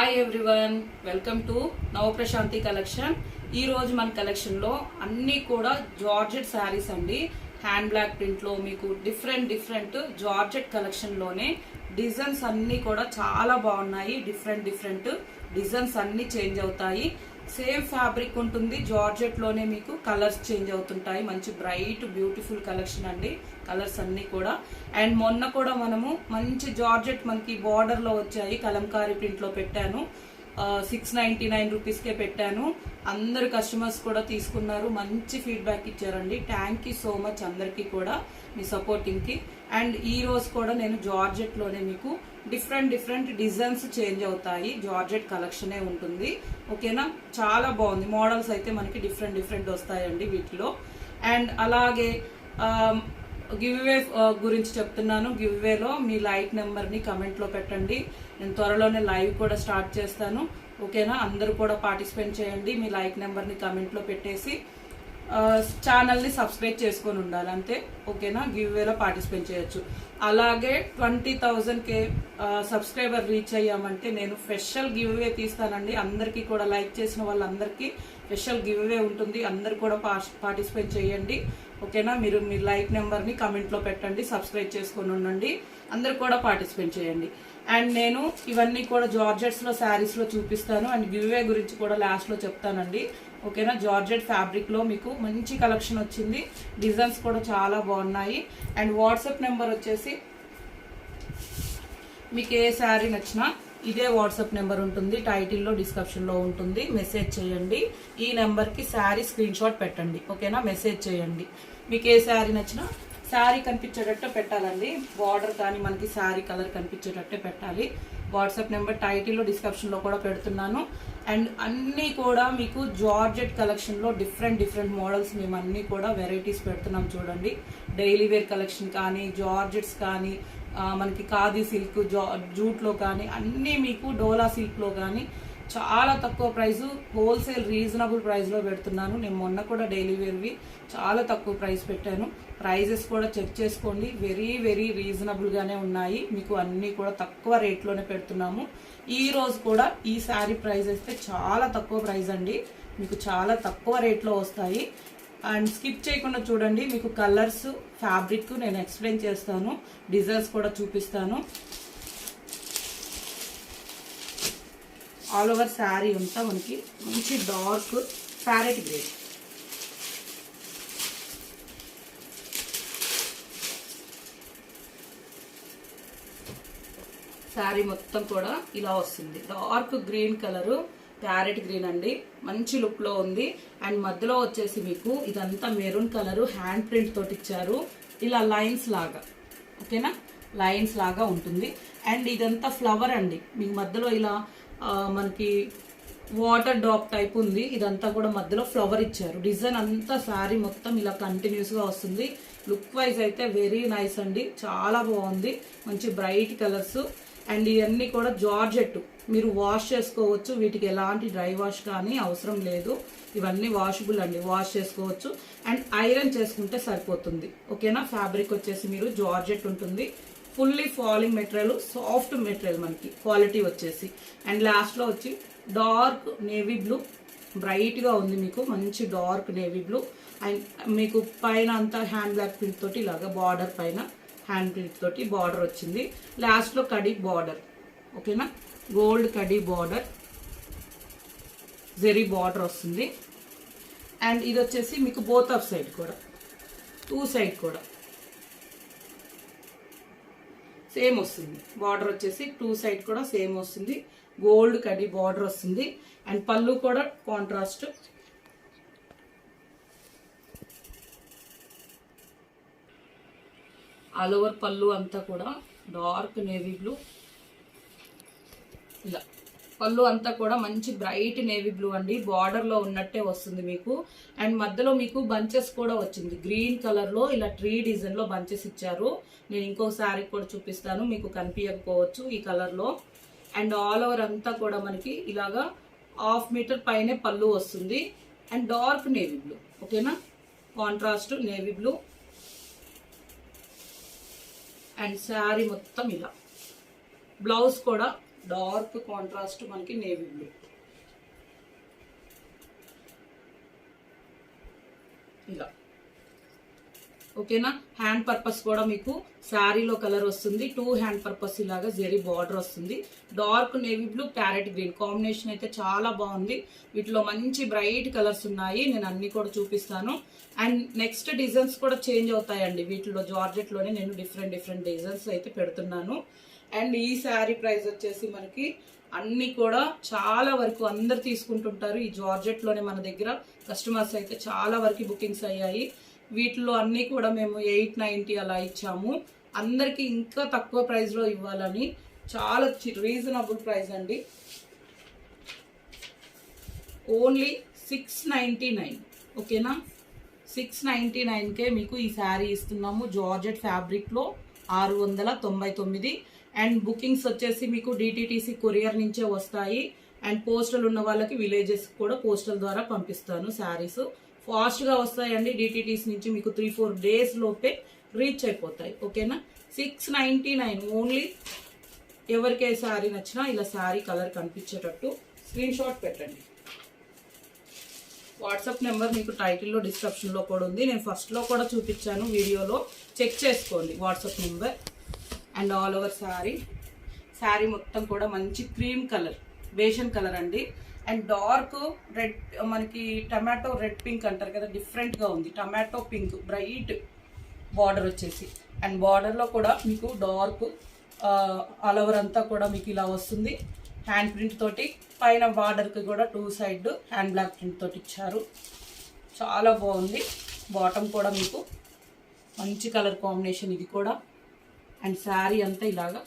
Hi everyone welcome to Navaprashanthi collection ఈ రోజు మన కలెక్షన్లో అన్నీ కూడా జార్జెట్ శారీస్ అండి. హ్యాండ్ బ్లాక్ ప్రింట్లో మీకు డిఫరెంట్ డిఫరెంట్ జార్జెట్ కలెక్షన్లోనే డిజైన్స్ అన్నీ కూడా చాలా బాగున్నాయి. డిఫరెంట్ డిఫరెంట్ డిజైన్స్ అన్నీ చేంజ్ అవుతాయి. సేమ్ ఫ్యాబ్రిక్ ఉంటుంది. జార్జెట్లోనే మీకు కలర్స్ చేంజ్ అవుతుంటాయి. మంచి బ్రైట్ బ్యూటిఫుల్ కలెక్షన్ అండి. కలర్స్ అన్నీ కూడా. అండ్ మొన్న కూడా మనము మంచి జార్జెట్ మనకి బార్డర్లో వచ్చాయి. కలంకారీ ప్రింట్లో పెట్టాను. సిక్స్ నైంటీ నైన్ రూపీస్కే పెట్టాను. అందరు కస్టమర్స్ కూడా తీసుకున్నారు. మంచి ఫీడ్బ్యాక్ ఇచ్చారండి. థ్యాంక్ యూ సో మచ్ అందరికీ కూడా మీ సపోర్టింగ్కి అండ్ ఈ రోజు కూడా నేను జార్జెట్లోనే మీకు డిఫరెంట్ డిఫరెంట్ డిజైన్స్ చేంజ్ అవుతాయి. జార్జెట్ కలెక్షనే ఉంటుంది. ఓకేనా? చాలా బాగుంది. మోడల్స్ అయితే మనకి డిఫరెంట్ డిఫరెంట్ వస్తాయండి వీటిలో. అండ్ అలాగే గివ్వే గురించి చెప్తున్నాను. గివ్వేలో మీ లైక్ నెంబర్ని కమెంట్లో పెట్టండి. నేను త్వరలోనే లైవ్ కూడా స్టార్ట్ చేస్తాను. ఓకేనా? అందరూ కూడా పార్టిసిపేట్ చేయండి. మీ లైక్ నెంబర్ని కమెంట్లో పెట్టేసి. ఛానల్ని సబ్స్క్రైబ్ చేసుకొని ఉండాలి అంతే ఓకేనా? గివ్ వేలో పార్టిసిపేట్ చేయొచ్చు. అలాగే twenty thousand K subscriber reach అయ్యామంటే నేను స్పెషల్ గివ్ వే తీస్తానండి. అందరికీ కూడా లైక్ చేసిన వాళ్ళందరికీ స్పెషల్ గివ్ వే ఉంటుంది. అందరు కూడా పార్టిసిపేట్ చేయండి. ఓకేనా? మీరు మీ లైక్ నెంబర్ని కమెంట్లో పెట్టండి సబ్స్క్రైబ్ చేసుకొని ఉండండి. అందరు కూడా పార్టిసిపేట్ చేయండి. అండ్ నేను ఇవన్నీ కూడా జార్జెట్స్లో శారీస్లో చూపిస్తాను. అండ్ గివ్వే గురించి కూడా లాస్ట్లో చెప్తానండి. ఓకేనా? జార్జెట్ ఫ్యాబ్రిక్లో మీకు మంచి కలెక్షన్ వచ్చింది. డిజైన్స్ కూడా చాలా బాగున్నాయి. అండ్ వాట్సాప్ నెంబర్ వచ్చేసి మీకు ఏ శారీ నచ్చినా ఇదే వాట్సాప్ నెంబర్ ఉంటుంది. టైటిల్లో డిస్క్రిప్షన్లో ఉంటుంది. మెసేజ్ చేయండి. ఈ నెంబర్కి శారీ స్క్రీన్ షాట్ పెట్టండి. ఓకేనా? మెసేజ్ చేయండి. మీకు ఏ శారీ నచ్చినా శారీ కనిపించేటట్టు పెట్టాలండి. బార్డర్ కానీ మనకి శారీ కలర్ కనిపించేటట్టే పెట్టాలి. వాట్సాప్ నెంబర్ టైటిల్లో డిస్క్రిప్షన్లో కూడా పెడుతున్నాను. అండ్ అన్నీ కూడా మీకు జార్జెట్ కలెక్షన్లో డిఫరెంట్ డిఫరెంట్ మోడల్స్ మేము అన్నీ కూడా వెరైటీస్ పెడుతున్నాం చూడండి. డైలీ వేర్ కలెక్షన్ కానీ జార్జెట్స్ కానీ మనకి ఖాదీ సిల్క్ జా జూట్లో కానీ అన్నీ మీకు డోలా సిల్క్లో కానీ చాలా తక్కువ ప్రైస్ హోల్సేల్ రీజనబుల్ ప్రైస్లో పెడుతున్నాను. నేను మొన్న కూడా డైలీ వేర్వి చాలా తక్కువ ప్రైస్ పెట్టాను. ప్రైజెస్ కూడా చెక్ చేసుకోండి. వెరీ వెరీ రీజనబుల్గానే ఉన్నాయి. మీకు అన్నీ కూడా తక్కువ రేట్లోనే పెడుతున్నాము. ఈ రోజు కూడా ఈ శారీ ప్రైస్ అయితే చాలా తక్కువ ప్రైస్ అండి. మీకు చాలా తక్కువ రేట్లో వస్తాయి. అండ్ స్కిప్ చేయకుండా చూడండి మీకు కలర్స్ ఫ్యాబ్రిక్ నేను ఎక్స్ప్లెయిన్ చేస్తాను. డిజైన్స్ కూడా చూపిస్తాను. ఆల్ ఓవర్ శారీ అంతా మనకి మంచి డార్క్ ప్యారెట్ గ్రేట్ శారీ మొత్తం కూడా ఇలా వస్తుంది. Dark green colour parrot green అండి. మంచి లుక్లో ఉంది. అండ్ మధ్యలో వచ్చేసి మీకు ఇదంతా మెరూన్ కలర్ హ్యాండ్ ప్రింట్ తోటి ఇచ్చారు. ఇలా లైన్స్ లాగా. ఓకేనా లైన్స్ లాగా ఉంటుంది. అండ్ ఇదంతా ఫ్లవర్ అండి. మీకు మధ్యలో ఇలా మనకి వాటర్ డాప్ టైప్ ఉంది. ఇదంతా కూడా మధ్యలో ఫ్లవర్ ఇచ్చారు. డిజైన్ అంతా శారీ మొత్తం ఇలా కంటిన్యూస్గా వస్తుంది. లుక్ వైజ్ అయితే వెరీ నైస్ అండి. చాలా బాగుంది. మంచి బ్రైట్ కలర్స్ అండ్ ఇవన్నీ కూడా జార్జెట్. మీరు వాష్ చేసుకోవచ్చు. వీటికి ఎలాంటి డ్రై వాష్ కానీ అవసరం లేదు. ఇవన్నీ వాషబుల్ అండి. వాష్ చేసుకోవచ్చు. అండ్ ఐరన్ చేసుకుంటే సరిపోతుంది. ఓకేనా? ఫ్యాబ్రిక్ వచ్చేసి మీరు జార్జెట్ ఉంటుంది. Fully falling material soft material మనకి. క్వాలిటీ వచ్చేసి. అండ్ లాస్ట్లో వచ్చి డార్క్ నేవీ బ్లూ బ్రైట్గా ఉంది మీకు. మంచి డార్క్ నేవీ బ్లూ అండ్ మీకు పైన అంతా హ్యాండ్ బ్యాగ్ ప్రింట్ తోటి ఇలాగా బార్డర్ పైన హ్యాండ్ క్లిప్ తోటి బార్డర్ వచ్చింది. లాస్ట్లో కడి బార్డర్. ఓకేనా? గోల్డ్ కడి బార్డర్. జెరీ బార్డర్ వస్తుంది. అండ్ ఇది వచ్చేసి మీకు బోత్ ఆఫ్ సైడ్ కూడా. టూ సైడ్ కూడా. సేమ్ వస్తుంది. బార్డర్ వచ్చేసి టూ సైడ్ కూడా సేమ్ వస్తుంది. గోల్డ్ కడి బార్డర్ వస్తుంది. అండ్ పళ్ళు కూడా కాంట్రాస్ట్ ఆల్ ఓవర్ పళ్ళు అంతా కూడా డార్క్ నేవీ బ్లూ. ఇలా. పళ్ళు అంతా కూడా మంచి బ్రైట్ నేవీ బ్లూ అండి. బార్డర్లో ఉన్నట్టే వస్తుంది మీకు. అండ్ మధ్యలో మీకు బంచెస్ కూడా వచ్చింది. గ్రీన్ కలర్లో ఇలా ట్రీ డిజైన్లో బంచెస్ ఇచ్చారు. నేను ఇంకో శారీ కూడా చూపిస్తాను. మీకు కనిపించకపోవచ్చు ఈ కలర్లో అండ్ ఆల్ ఓవర్ అంతా కూడా మనకి ఇలాగా హాఫ్ మీటర్ పైనే పళ్ళు వస్తుంది. And dark navy blue. ఓకేనా? Contrast navy blue. And sari మొత్తం ఇలా. బ్లౌజ్ కూడా డార్క్ కాంట్రాస్ట్ మనకి నేవీ బ్లూ ఇలా. ఓకేనా? హ్యాండ్ పర్పస్ కూడా మీకు శారీలో కలర్ వస్తుంది. టూ హ్యాండ్ పర్పస్ ఇలాగా జెరీ బార్డర్ వస్తుంది. Dark navy blue parrot green combination అయితే చాలా బాగుంది. వీటిలో మంచి బ్రైట్ కలర్స్ ఉన్నాయి. నేను అన్ని కూడా చూపిస్తాను. అండ్ నెక్స్ట్ డిజైన్స్ కూడా చేంజ్ అవుతాయండి. వీటిలో జార్జెట్లోనే నేను డిఫరెంట్ డిఫరెంట్ డిజైన్స్ అయితే పెడుతున్నాను. అండ్ ఈ శారీ ప్రైస్ వచ్చేసి మనకి అన్ని కూడా చాలా వరకు అందరు తీసుకుంటుంటారు. ఈ జార్జెట్లోనే మన దగ్గర కస్టమర్స్ అయితే చాలా వరకు బుకింగ్స్ అయ్యాయి. వీటిలో అన్నీ కూడా మేము ఎయిట్ నైంటీ అలా ఇచ్చాము. అందరికీ ఇంకా తక్కువ ప్రైస్లో ఇవ్వాలని చాలా రీజనబుల్ ప్రైస్ అండి. ఓన్లీ సిక్స్ నైంటీ నైన్ ఓకేనా? సిక్స్ నైంటీ నైన్కే మీకు ఈ శారీ ఇస్తున్నాము. జార్జెట్ ఫ్యాబ్రిక్లో ఆరు వందల తొంభై తొమ్మిది. అండ్ బుకింగ్స్ వచ్చేసి మీకు డిటీటీసీ కొరియర్ నుంచే వస్తాయి. అండ్ పోస్టల్ ఉన్న వాళ్ళకి విలేజెస్ కూడా పోస్టల్ ద్వారా పంపిస్తాను శారీస్ ఫాస్ట్గా వస్తాయండి డిటిటీస్ నుంచి మీకు త్రీ ఫోర్ డేస్ లోపే రీచ్ అయిపోతాయి. ఓకేనా సిక్స్ నైంటీ నైన్ ఓన్లీ ఎవరికే శారీ నచ్చినా ఇలా శారీ కలర్ కనిపించేటట్టు స్క్రీన్ షాట్ పెట్టండి. వాట్సాప్ నెంబర్ మీకు టైటిల్లో డిస్క్రిప్షన్లో కూడా ఉంది. నేను ఫస్ట్లో కూడా చూపించాను వీడియోలో. చెక్ చేసుకోండి WhatsApp number and all over sari sari మొత్తం కూడా మంచి క్రీమ్ కలర్ బేషన్ కలర్ అండి. అండ్ డార్క్ రెడ్ మనకి టమాటో రెడ్ పింక్ అంటారు కదా డిఫరెంట్గా ఉంది. టమాటో పింక్ బ్రైట్ బార్డర్ వచ్చేసి. అండ్ బార్డర్లో కూడా మీకు డార్క్ ఆల్ ఓవర్ అంతా కూడా మీకు ఇలా వస్తుంది. హ్యాండ్ ప్రింట్ తోటి పైన బార్డర్కి కూడా two side hand block print తోటి ఇచ్చారు. చాలా బాగుంది. బాటమ్ కూడా మీకు మంచి కలర్ కాంబినేషన్ ఇది కూడా. అండ్ శారీ అంతా ఇలాగా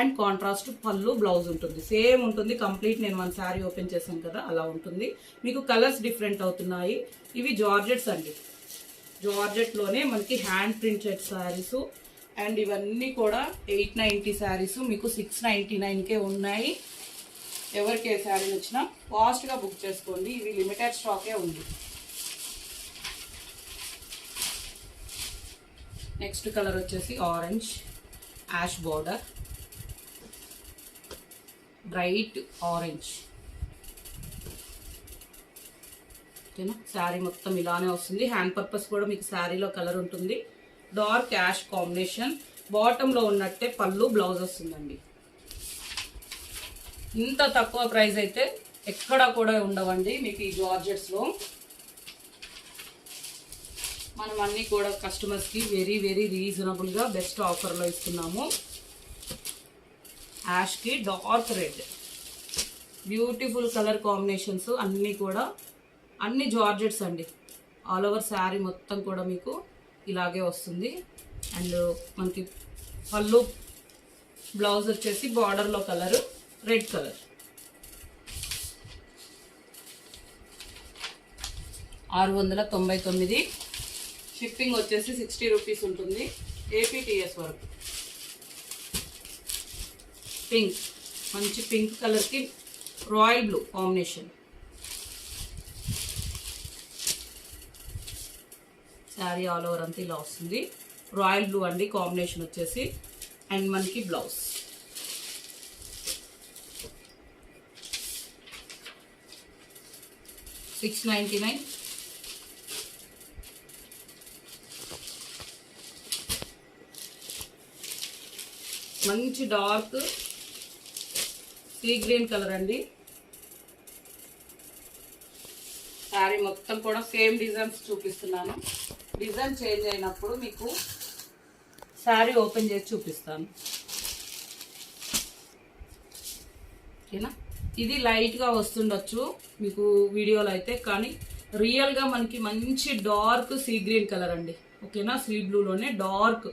అండ్ కాంట్రాస్ట్ పళ్ళు బ్లౌజ్ ఉంటుంది. సేమ్ ఉంటుంది కంప్లీట్ నేను వన్ శారీ ఓపెన్ చేశాను కదా అలా ఉంటుంది. మీకు కలర్స్ డిఫరెంట్ అవుతున్నాయి. ఇవి జార్జెట్స్ అండి. జార్జెట్లోనే మనకి హ్యాండ్ ప్రింటెడ్ శారీస్ అండ్ ఇవన్నీ కూడా ఎయిట్ నైంటీ శారీస్ మీకు సిక్స్ నైంటీ నైన్కే ఉన్నాయి. ఎవరికి ఏ శారీ వచ్చినా ఫాస్ట్గా బుక్ చేసుకోండి. ఇవి లిమిటెడ్ స్టాకే ఉంది. నెక్స్ట్ కలర్ వచ్చేసి orange ash border. Bright orange. ఓకేనా? శారీ మొత్తం ఇలానే వస్తుంది. హ్యాండ్ పర్పస్ కూడా మీకు శారీలో కలర్ ఉంటుంది. డార్క్ యాష్ కాంబినేషన్ బాటంలో ఉన్నట్టే పళ్ళు బ్లౌజ్ వస్తుందండి. ఇంత తక్కువ ప్రైస్ అయితే ఎక్కడా కూడా ఉండవండి మీకు ఈ జార్జెట్స్లో మనం అన్నీ కూడా కస్టమర్స్కి వెరీ వెరీ రీజనబుల్గా బెస్ట్ ఆఫర్లో ఇస్తున్నాము. Yaskhi dark red. Beautiful colour combinations అన్నీ కూడా అన్ని జార్జెట్స్ అండి. ఆల్ ఓవర్ శారీ మొత్తం కూడా మీకు ఇలాగే వస్తుంది. అండ్ మనకి పళ్ళు బ్లౌజ్ వచ్చేసి బార్డర్లో కలరు రెడ్ కలర్. ఆరు వందల తొంభై తొమ్మిది. షిప్పింగ్ వచ్చేసి సిక్స్టీ రూపీస్ ఉంటుంది. ఏపీటీఎస్ వరకు. పింక్. మంచి పింక్ కలర్కి royal blue combination. Sari all over అంతా ఇలా వస్తుంది. రాయల్ బ్లూ అండి కాంబినేషన్ వచ్చేసి. అండ్ మనకి బ్లౌజ్. Six ninety nine. మంచి డార్క్ సీ గ్రీన్ కలర్ అండి. శారీ మొత్తం కూడా సేమ్ డిజైన్స్ చూపిస్తున్నాను. డిజైన్ చేంజ్ అయినప్పుడు మీకు శారీ ఓపెన్ చేసి చూపిస్తాను. ఓకేనా? ఇది లైట్గా వస్తుండొచ్చు మీకు వీడియోలో అయితే కానీ రియల్గా మనకి మంచి డార్క్ సీ గ్రీన్ కలర్ అండి. ఓకేనా? Sea బ్లూలోనే dark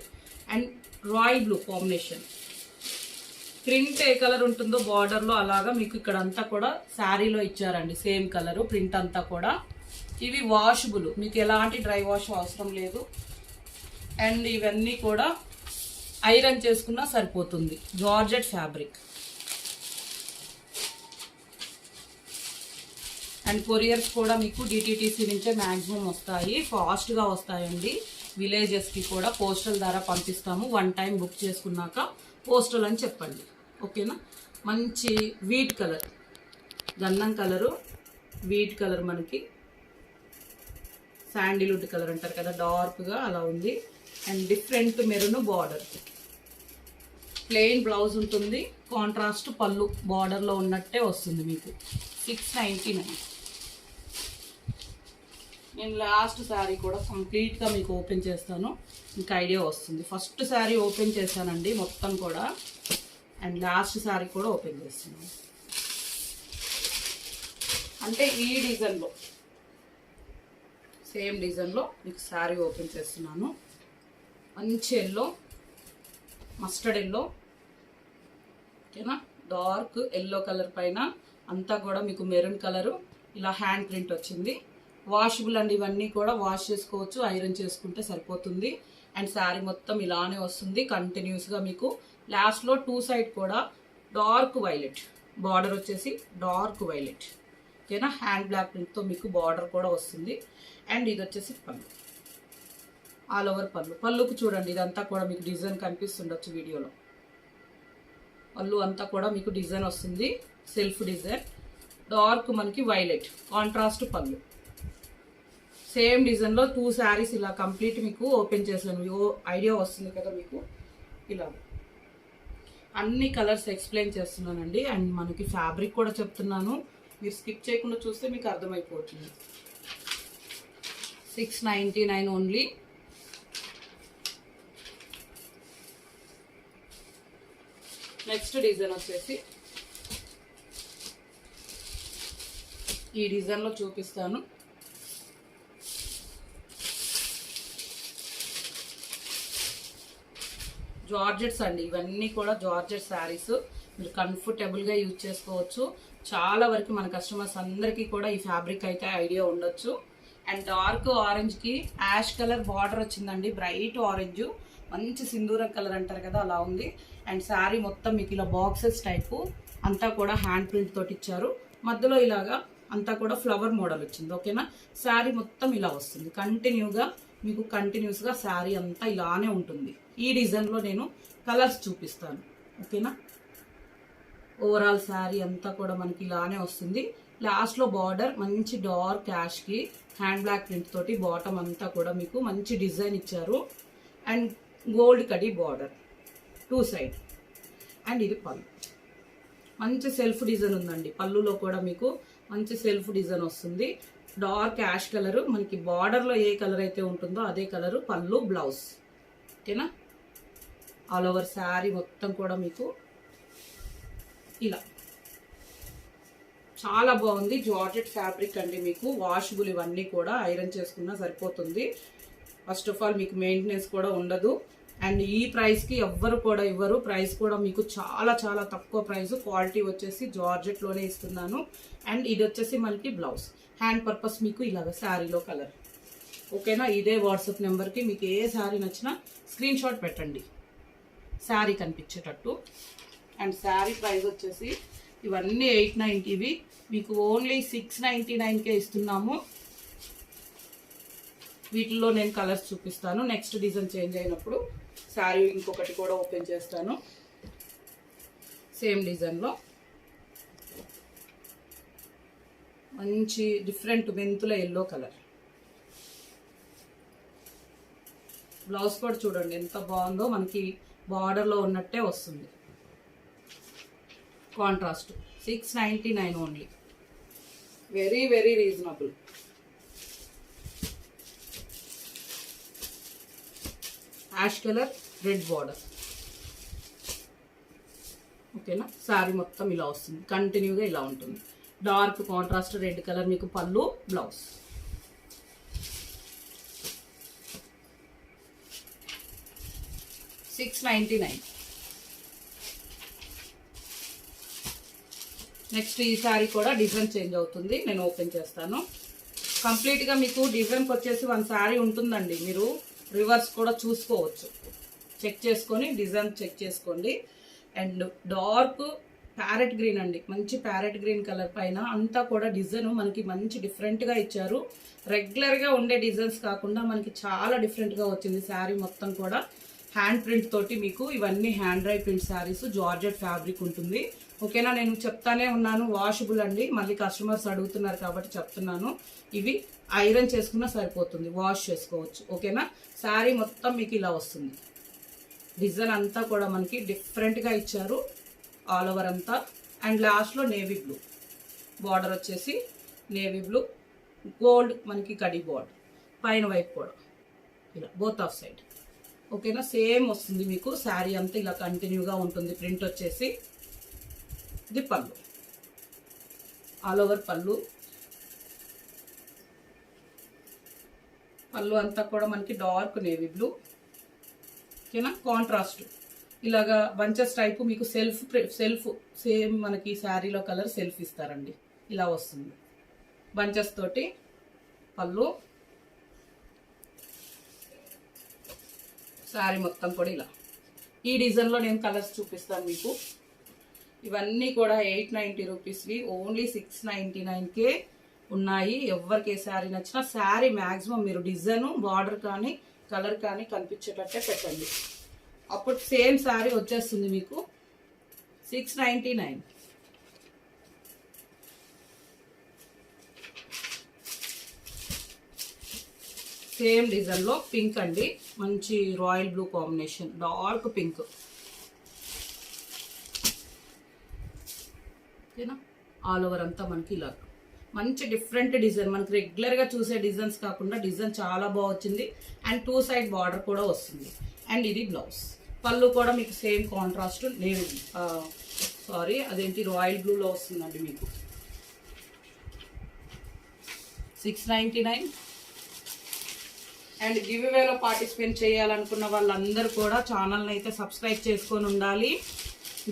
and royal blue combination. Print A colour ఉంటుందో బార్డర్లో అలాగా మీకు ఇక్కడ అంతా కూడా శారీలో ఇచ్చారండి. సేమ్ కలర్ ప్రింట్ అంతా కూడా. ఇవి వాషబుల్ మీకు ఎలాంటి డ్రై వాష్ అవసరం లేదు. అండ్ ఇవన్నీ కూడా ఐరన్ చేసుకున్నా సరిపోతుంది. జార్జెట్ ఫ్యాబ్రిక్ అండ్ కొరియర్స్ కూడా మీకు డిటిటీసీ నుంచే మ్యాక్సిమం వస్తాయి. ఫాస్ట్గా వస్తాయండి. విలేజెస్కి కూడా పోస్టల్ ద్వారా పంపిస్తాము. వన్ టైం బుక్ చేసుకున్నాక. పోస్టల్ అని చెప్పండి. ఓకేనా? మంచి వీట్ కలర్. గంధం కలరు వీట్ కలర్ మనకి. శాండిల్వుడ్ కలర్ అంటారు కదా డార్క్గా అలా ఉంది. And different maroon border. Plain blouse ఉంటుంది. కాంట్రాస్ట్ పళ్ళు బార్డర్లో ఉన్నట్టే వస్తుంది మీకు. Six ninety nine. నేను లాస్ట్ శారీ కూడా కంప్లీట్గా మీకు ఓపెన్ చేస్తాను. మీకు ఐడియా వస్తుంది. ఫస్ట్ శారీ ఓపెన్ చేశానండి మొత్తం కూడా. అండ్ లాస్ట్ శారీ కూడా ఓపెన్ చేస్తున్నాను. అంటే ఈ డిజైన్లో సేమ్ డిజైన్లో మీకు శారీ ఓపెన్ చేస్తున్నాను. మంచి ఎల్లో మస్టర్డ్ ఎల్లో ఓకేనా డార్క్ ఎల్లో కలర్ పైన అంతా కూడా మీకు మెరూన్ కలరు ఇలా హ్యాండ్ ప్రింట్ వచ్చింది. వాషబుల్ అండి ఇవన్నీ కూడా వాష్ చేసుకోవచ్చు ఐరన్ చేసుకుంటే సరిపోతుంది. అండ్ శారీ మొత్తం ఇలానే వస్తుంది కంటిన్యూస్గా మీకు. లాస్ట్లో టూ సైడ్ కూడా డార్క్ వైలెట్ బార్డర్ వచ్చేసి డార్క్ వైలెట్ ఓకేనా? హ్యాండ్ బ్లాక్ ప్రింట్తో మీకు బార్డర్ కూడా వస్తుంది. అండ్ ఇది వచ్చేసి పళ్ళు. ఆల్ ఓవర్ పళ్ళు. పళ్ళుకు చూడండి ఇదంతా కూడా మీకు డిజైన్ కనిపిస్తుండొచ్చు వీడియోలో. పళ్ళు అంతా కూడా మీకు డిజైన్ వస్తుంది. సెల్ఫ్ డిజైన్ డార్క్ మనకి వైలెట్ కాంట్రాస్ట్ పళ్ళు. సేమ్ డిజైన్లో టూ శారీస్ ఇలా కంప్లీట్ మీకు ఓపెన్ చేశాను ఐడియా వస్తుంది కదా మీకు? ఇలా. అన్ని కలర్స్ ఎక్స్ప్లెయిన్ చేస్తున్నానండి. అండ్ మనకి ఫ్యాబ్రిక్ కూడా చెప్తున్నాను. మీరు స్కిప్ చేయకుండా చూస్తే మీకు అర్థమైపోతుంది. Six ninety nine only next design వచ్చేసి ఈ డిజైన్లో చూపిస్తాను. జార్జెట్స్ అండి. ఇవన్నీ కూడా జార్జెట్ శారీస్. మీరు కంఫర్టబుల్గా యూజ్ చేసుకోవచ్చు. చాలా వరకు మన కస్టమర్స్ అందరికీ కూడా ఈ ఫ్యాబ్రిక్ అయితే ఐడియా ఉండొచ్చు. అండ్ డార్క్ ఆరెంజ్కి యాష్ కలర్ బార్డర్ వచ్చిందండి. బ్రైట్ ఆరెంజ్ మంచి సింధూర కలర్ అంటారు కదా అలా ఉంది. అండ్ శారీ మొత్తం మీకు ఇలా బాక్సెస్ టైపు అంతా కూడా హ్యాండ్ ప్రింట్ తోటి ఇచ్చారు. మధ్యలో ఇలాగా అంతా కూడా ఫ్లవర్ మోడల్ వచ్చింది. ఓకేనా శారీ మొత్తం ఇలా వస్తుంది. కంటిన్యూగా మీకు కంటిన్యూస్గా శారీ అంతా ఇలానే ఉంటుంది. ఈ డిజైన్లో నేను కలర్స్ చూపిస్తాను. ఓకేనా ఓవరాల్ శారీ అంతా కూడా మనకి ఇలానే వస్తుంది. లాస్ట్లో బార్డర్ మంచి డార్క్ యాష్కి హ్యాండ్ బ్లాక్ ప్రింట్ తోటి బాటమ్ అంతా కూడా మీకు మంచి డిజైన్ ఇచ్చారు. అండ్ గోల్డ్ కడి బార్డర్ టూ సైడ్ అండ్ ఇది పళ్ళు. మంచి సెల్ఫ్ డిజైన్ ఉందండి. పళ్ళులో కూడా మీకు మంచి సెల్ఫ్ డిజైన్ వస్తుంది. డార్క్ యాష్ కలర్ మనకి బార్డర్లో ఏ కలర్ అయితే ఉంటుందో అదే కలరు పళ్ళు బ్లౌజ్. ఓకేనా? ఆల్ ఓవర్ శారీ మొత్తం కూడా మీకు ఇలా. చాలా బాగుంది. జార్జెట్ ఫ్యాబ్రిక్ అండి మీకు. వాషబుల్ ఇవన్నీ కూడా ఐరన్ చేసుకున్నా సరిపోతుంది. ఫస్ట్ ఆఫ్ ఆల్ మీకు మెయింటెనెన్స్ కూడా ఉండదు. అండ్ ఈ ప్రైస్కి ఎవ్వరు కూడా ఇవ్వరు. ప్రైస్ కూడా మీకు చాలా చాలా తక్కువ ప్రైస్ క్వాలిటీ వచ్చేసి జార్జెట్లోనే ఇస్తున్నాను. అండ్ ఇది వచ్చేసి మనకి బ్లౌజ్. హ్యాండ్ పర్పస్ మీకు ఇలాగ శారీలో కలర్ ఓకేనా? ఇదే వాట్సాప్ నెంబర్కి మీకు ఏ శారీ నచ్చినా స్క్రీన్ షాట్ పెట్టండి. శారీ కనిపించేటట్టు. అండ్ శారీ ప్రైస్ వచ్చేసి ఇవన్నీ ఎయిట్ నైంటీవి మీకు ఓన్లీ సిక్స్ నైంటీ నైన్కే ఇస్తున్నాము. వీటిల్లో నేను కలర్స్ చూపిస్తాను. నెక్స్ట్ డిజైన్ చేంజ్ అయినప్పుడు శారీ ఇంకొకటి కూడా ఓపెన్ చేస్తాను. సేమ్ డిజైన్లో మంచి డిఫరెంట్ మెంతుల ఎల్లో కలర్. బ్లౌజ్ కూడా చూడండి ఎంత బాగుందో మనకి బార్డర్లో ఉన్నట్టే వస్తుంది. Contrast six ninety nine only very very reasonable ash colour red border ఓకేనా శారీ మొత్తం ఇలా వస్తుంది. కంటిన్యూగా ఇలా ఉంటుంది. డార్క్ కాంట్రాస్ట్ రెడ్ కలర్ మీకు పళ్ళు blouse. Six ninety nine next ఈ శారీ కూడా డిజైన్ చేంజ్ అవుతుంది. నేను ఓపెన్ చేస్తాను. కంప్లీట్గా మీకు డిజైన్కి వచ్చేసి వన్ శారీ ఉంటుందండి. మీరు రివర్స్ కూడా చూసుకోవచ్చు. చెక్ చేసుకొని డిజైన్ చెక్ చేసుకోండి. అండ్ డార్క్ ప్యారెట్ గ్రీన్ అండి. మంచి ప్యారెట్ గ్రీన్ కలర్ పైన అంతా కూడా డిజైన్ మనకి మంచి డిఫరెంట్గా ఇచ్చారు. రెగ్యులర్గా ఉండే డిజైన్స్ కాకుండా మనకి చాలా డిఫరెంట్గా వచ్చింది శారీ మొత్తం కూడా. హ్యాండ్ ప్రింట్ తోటి మీకు ఇవన్నీ hand dry print saris georgette fabric ఉంటుంది. ఓకేనా నేను చెప్తానే ఉన్నాను వాషబుల్ అండి. మళ్ళీ కస్టమర్స్ అడుగుతున్నారు కాబట్టి చెప్తున్నాను. ఇవి ఐరన్ చేసుకున్నా సరిపోతుంది వాష్ చేసుకోవచ్చు. ఓకేనా శారీ మొత్తం మీకు ఇలా వస్తుంది. డిజైన్ అంతా కూడా మనకి డిఫరెంట్గా ఇచ్చారు. ఆల్ ఓవర్ అంతా. అండ్ లాస్ట్లో నేవీ బ్లూ. బార్డర్ వచ్చేసి నేవీ బ్లూ. గోల్డ్ మనకి కడి బార్డర్. పైన వైపు కూడా. ఇలా బోత్ ఆఫ్ సైడ్. ఓకేనా? సేమ్ వస్తుంది మీకు. శారీ అంతా ఇలా కంటిన్యూగా ఉంటుంది. ప్రింట్ వచ్చేసి ఇది పళ్ళు. ఆల్ ఓవర్ పళ్ళు. పళ్ళు అంతా కూడా మనకి డార్క్ నేవీ బ్లూ. ఓకేనా? కాంట్రాస్ట్. ఇలాగా బంచెస్ టైప్ మీకు సెల్ఫ్ సెల్ఫ్ సేమ్ మనకి శారీలో కలర్ సెల్ఫ్ ఇస్తారండి. ఇలా వస్తుంది. బంచెస్ తోటి పళ్ళు శారీ మొత్తం కూడా ఇలా. ఈ డిజైన్లో నేను కలర్స్ చూపిస్తాను మీకు. ఇవన్నీ కూడా ఎయిట్ నైంటీ రూపీస్వి ఓన్లీ సిక్స్ నైంటీ నైన్కే ఉన్నాయి. ఎవరికి ఏ శారీ నచ్చినా శారీ మ్యాక్సిమం మీరు డిజైను బార్డర్ కానీ కలర్ కానీ కనిపించేటట్టే పెట్టండి. అప్పుడు సేమ్ శారీ వచ్చేస్తుంది మీకు. Six ninety nine. సేమ్ డిజైన్లో పింక్ అండి. మంచి royal blue combination. Dark pink. ఓకేనా? ఆల్ ఓవర్ అంతా మనకి ఇలా. మంచి డిఫరెంట్ డిజైన్. మనకి రెగ్యులర్గా చూసే డిజైన్స్ కాకుండా డిజైన్ చాలా బాగా వచ్చింది. అండ్ టూ సైడ్ బార్డర్ కూడా వస్తుంది. అండ్ ఇది బ్లౌజ్. పళ్ళు కూడా మీకు సేమ్ కాంట్రాస్ట్ లేదు. సారీ అదేంటి రాయల్ బ్లూలో వస్తుందండి మీకు. Six ninety nine and give వేలో పార్టిసిపేట్ చేయాలనుకున్న వాళ్ళందరూ కూడా ఛానల్ని అయితే సబ్స్క్రైబ్ చేసుకొని ఉండాలి.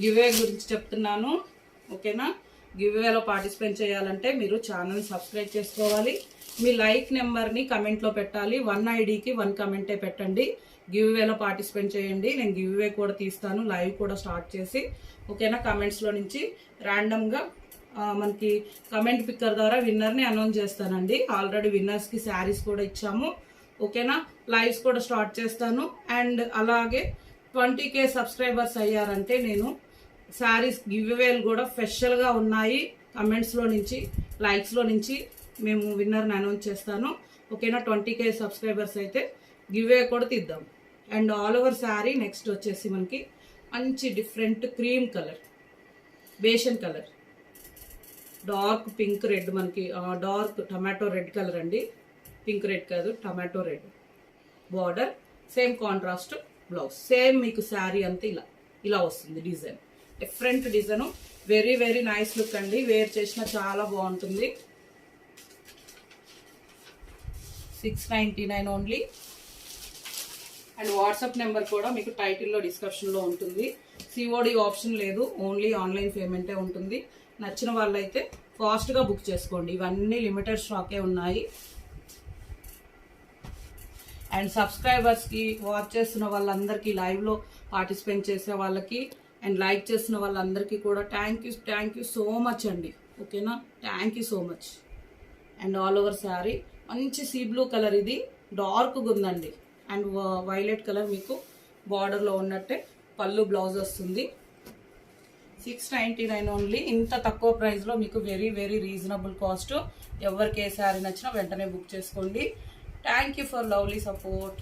గివ్వే గురించి చెప్తున్నాను. ఓకేనా? గివ్ వేలో పార్టిసిపేట్ చేయాలంటే మీరు ఛానల్ సబ్స్క్రైబ్ చేసుకోవాలి. మీ లైక్ నెంబర్ని కమెంట్లో పెట్టాలి. వన్ ఐడికి వన్ కమెంటే పెట్టండి. గివ్ వేలో పార్టిసిపేట్ చేయండి. నేను గివ్ వే కూడా తీస్తాను. లైవ్ కూడా స్టార్ట్ చేసి ఓకేనా? కమెంట్స్లో నుంచి ర్యాండమ్గా మనకి కమెంట్ పిక్కర్ ద్వారా విన్నర్ని అనౌన్స్ చేస్తానండి. ఆల్రెడీ విన్నర్స్కి శారీస్ కూడా ఇచ్చాము. ఓకేనా? లైవ్స్ కూడా స్టార్ట్ చేస్తాను. అండ్ అలాగే ట్వంటీ కే సబ్స్క్రైబర్స్ అయ్యారంటే నేను శారీస్ గివ్వేలు కూడా స్పెషల్గా ఉన్నాయి. కమెంట్స్లో నుంచి లైక్స్లో నుంచి మేము విన్నర్ని అనౌన్స్ చేస్తాను. ఓకేనా? ట్వంటీ కే సబ్స్క్రైబర్స్ అయితే గివ్వే కూడా తీద్దాం. And all over sari next వచ్చేసి మనకి మంచి డిఫరెంట్ క్రీమ్ కలర్ బేషన్ కలర్. డార్క్ పింక్ రెడ్ మనకి డార్క్ టమాటో రెడ్ కలర్ అండి. పింక్ రెడ్ కాదు tomato red. Border same contrast blouse. Same మీకు శారీ అంతా ఇలా ఇలా వస్తుంది design. Different design. Very very nice look అండి. వేర్ చేసిన చాలా బాగుంటుంది. Six ninety nine only and WhatsApp number కూడా మీకు టైటిల్లో డిస్క్రిప్షన్లో ఉంటుంది. సిఓడి ఆప్షన్ లేదు ఓన్లీ ఆన్లైన్ పేమెంటే ఉంటుంది. నచ్చిన వాళ్ళైతే ఫాస్ట్గా బుక్ చేసుకోండి. ఇవన్నీ లిమిటెడ్ స్టాకే ఉన్నాయి. అండ్ సబ్స్క్రైబర్స్కి వాచ్ చేస్తున్న వాళ్ళందరికీ లైవ్లో పార్టిసిపేట్ చేసే వాళ్ళకి అండ్ లైక్ చేస్తున్న వాళ్ళందరికీ కూడా thank you thank you so much అండి. ఓకేనా thank you so much and all over sari మంచి సీ బ్లూ కలర్ ఇది. డార్క్గా ఉందండి. అండ్ వైలెట్ కలర్ మీకు బార్డర్లో ఉన్నట్టే పళ్ళు బ్లౌజ్ వస్తుంది. Six ninety nine only. ఇంత తక్కువ ప్రైస్లో మీకు వెరీ వెరీ రీజనబుల్ కాస్ట్. ఎవరికి ఏ శారీ నచ్చినా వెంటనే బుక్ చేసుకోండి. Thank you for lovely support.